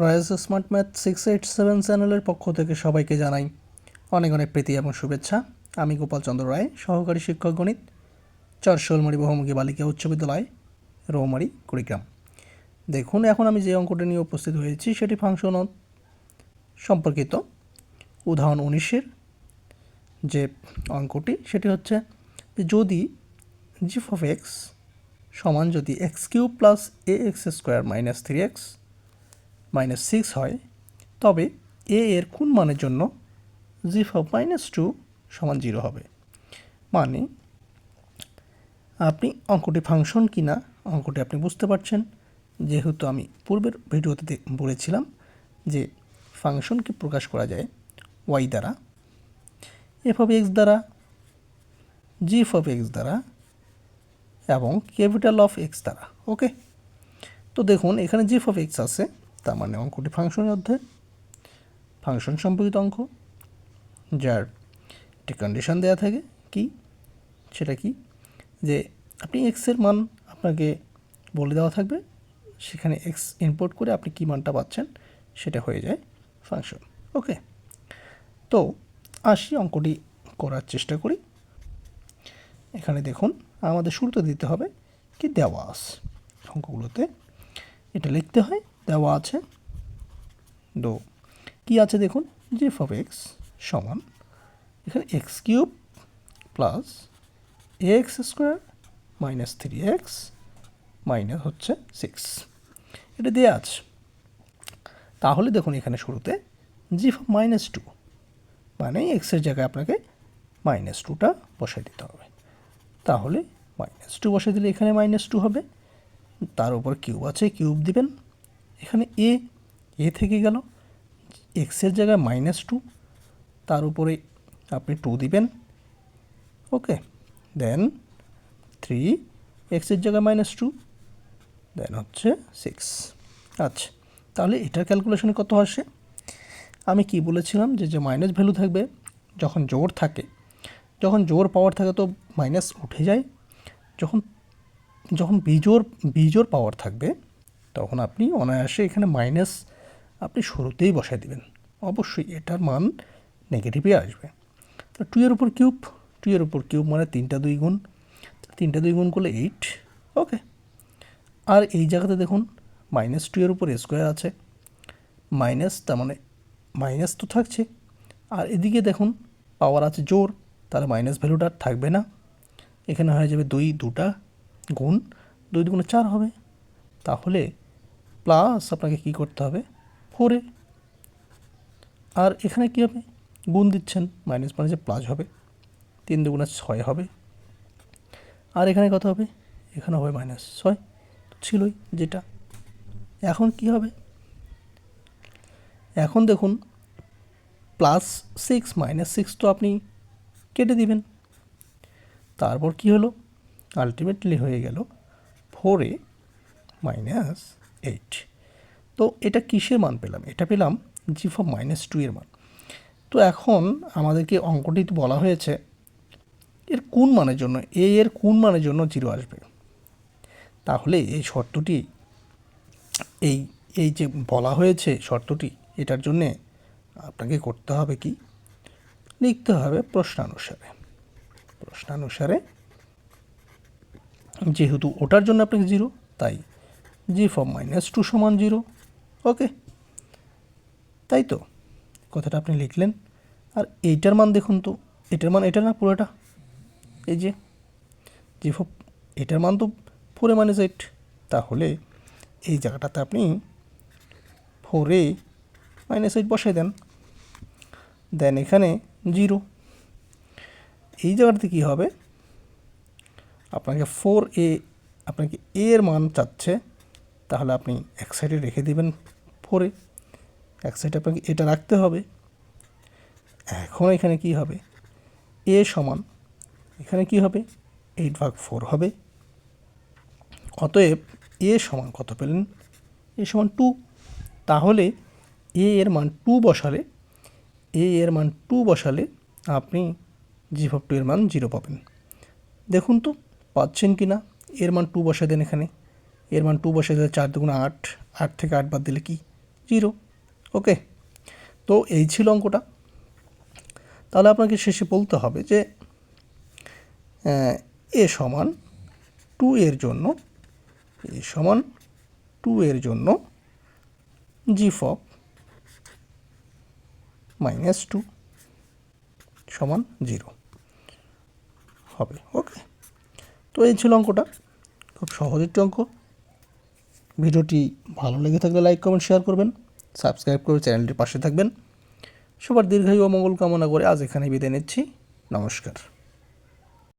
রয়েস smart math six eight seven চ্যানেলের পক্ষ থেকে সবাইকে জানাই অনেক অনেক প্রীতি এবং শুভেচ্ছা। আমি গোপাল চন্দ্র রায়, সহকারী শিক্ষক গণিত চর শোলমারি বহুমুখী বালিকা উচ্চ বিদ্যালয়, রৌমারি, কুড়িগ্রাম। দেখুন, এখন আমি যে অঙ্কটা নিয়ে উপস্থিত হয়েছি, সেটি ফাংশন সম্পর্কিত। উদাহরণ উনিশের যে অঙ্কটি, সেটি হচ্ছে যদি জিফ অফ এক্স সমান যদি x cube plus a x square minus three x minus six হয়, তবে এ এর কোন মানের জন্য জিফ অফ মাইনাস টু সমান জিরো হবে? মানে আপনি অঙ্কটি ফাংশন কি না অঙ্কটি আপনি বুঝতে পারছেন। যেহেতু আমি পূর্বের ভিডিওতে বলেছিলাম যে ফাংশনকে প্রকাশ করা যায় ওয়াই দ্বারা এফ অফ এক্স দ্বারা জিফ অফ এক্স দ্বারা, এবং ক্যাপিটাল অফ এক্স দ্বারা ওকে তো দেখুন, এখানে জিফ অফ এক্স আছে। তার মানে অঙ্কটি ফাংশনের অধ্যায়। ফাংশন সম্পর্কিত অঙ্ক, যার একটি কন্ডিশন দেওয়া থাকে কি? সেটা কি? যে আপনি এক্সের মান আপনাকে বলে দেওয়া থাকবে, সেখানে এক্স ইনপুট করে আপনি কী মানটা পাচ্ছেন সেটা হয়ে যায় ফাংশন ওকে তো আসি অঙ্কটি করার চেষ্টা করি। এখানে দেখুন, আমাদের শুরুতে দিতে হবে কি দেওয়া আছে অঙ্কগুলোতে এটা লিখতে হয় দেওয়া আছে। দো। কি আছে দেখুন? জিফ অফ এক্স সমান এখানে x cube plus x square minus three x minus হচ্ছে সিক্স। এটা দেওয়া আছে। তাহলে দেখুন এখানে শুরুতে অফ মাইনাস টু মানে এক্সের জায়গায় আপনাকে মাইনাস টুটা বসাই দিতে হবে। তাহলে মাইনাস টু বসাই দিলে এখানে মাইনাস টু হবে। তার উপর কিউব আছে কিউব দিবেন। এখানে এ এ থেকে গেল। এক্সের জায়গায় মাইনাস টু তার উপরে আপনি টু দিবেন। ওকে দেন থ্রি এক্সের জায়গায় মাইনাস টু দেন হচ্ছে সিক্স আচ্ছা তাহলে এটার ক্যালকুলেশনে কত আসে? আমি কি বলেছিলাম যে যে মাইনাস ভ্যালু থাকবে, যখন জোর থাকে, যখন জোর পাওয়ার থাকে তো মাইনাস উঠে যায়। যখন যখন বিজোর বিজোর পাওয়ার থাকবে তখন আপনি অনায়াসে এখানে মাইনাস আপনি শুরুতেই বসাই দিবেন। অবশ্যই এটার মান নেগেটিভই আসবে। তো টু এর উপর কিউব টু এর উপর কিউব মানে তিনটা দুই গুণ। তিনটা দুই গুণ করলে এইট ওকে আর এই জায়গাতে দেখুন মাইনাস টু এর উপর স্কোয়ার আছে। মাইনাস তার মানে মাইনাস তো থাকছে। আর এদিকে দেখুন পাওয়ার আছে জোর, তাহলে মাইনাস ভ্যালুটা আর থাকবে না। এখানে হয়ে যাবে দুই, দুটা গুণ। দুই দুগুণে চার হবে। তাহলে প্লাস আপনাকে কি করতে হবে? ফোরে আর এখানে কী হবে? গুণ দিচ্ছেন মাইনাস মাইনাসে প্লাস হবে। তিন দুগুণে ছয় হবে। আর এখানে কত হবে? এখানে হবে মাইনাস ছয়। ছিলই যেটা। এখন কি হবে? এখন দেখুন প্লাস সিক্স মাইনাস সিক্স তো আপনি কেটে দিবেন। তারপর কি হলো? আলটিমেটলি হয়ে গেল। ফোর মাইনাস এইট তো এটা কিসের মান পেলাম? এটা পেলাম জি ফর মাইনাস টু এর মান। তো এখন আমাদেরকে অঙ্কটিতে বলা হয়েছে এর কোন মানের জন্য এ এর কোন মানের জন্য জিরো আসবে। তাহলে এই শর্তটি, এই এই যে বলা হয়েছে শর্তটি, এটার জন্যে আপনাকে করতে হবে কি? লিখতে হবে প্রশ্নানুসারে। প্রশ্নানুসারে, যেহেতু ওটার জন্য আপনাকে জিরো তাই জি ফর মাইনাস টু সমান জিরো ওকে তাই তো? কথাটা আপনি লিখলেন। আর এইটার মান দেখুন তো। এটার মান এটা না পুরোটা? এই যে জি ফর এটার মান তো ফোরে মাইনাস এইট তাহলে এই জায়গাটাতে আপনি ফোরে মাইনাস এইট বসাই দেন। দেন এখানে জিরো এই জায়গাটাতে কী হবে? আপনাকে ফোর এ, আপনাকে এর মান চাচ্ছে। তাহলে আপনি এক সাইডে রেখে দেবেন ফোরে এক সাইডে আপনাকে এটা রাখতে হবে। এখন এখানে কি হবে? এ সমান, এখানে কি হবে? এইট ভাগ ফোর হবে। অতএব এ সমান কত পেলেন? এ সমান টু তাহলে এ এর মান টু বসালে এ এর মান টু বসালে আপনি জি ভাব টু এর মান জিরো পাবেন। দেখুন তো, পাচ্ছেন কি না এর মান টু বসে দেন এখানে। এর মান টু বসে দিলে চার দুগুণ আট আট থেকে আট বাদ দিলে কি? জিরো ওকে তো এই ছিল অঙ্কটা। তাহলে আপনাকে শেষে বলতে হবে যে এ সমান টু এর জন্য, এ সমান টু এর জন্য জি ফক মাইনাস টু সমান জিরো হবে। ওকে তো এই ছিল অঙ্কটা। খুব সহজ একটি অঙ্ক। ভিডিওটি ভালো লেগে থাকলে লাইক, কমেন্ট, শেয়ার করবেন। সাবস্ক্রাইব করে চ্যানেলটির পাশে থাকবেন। সবার দীর্ঘায়ু ও মঙ্গল কামনা করে আজ এখানে বিদায় নিচ্ছি। নমস্কার।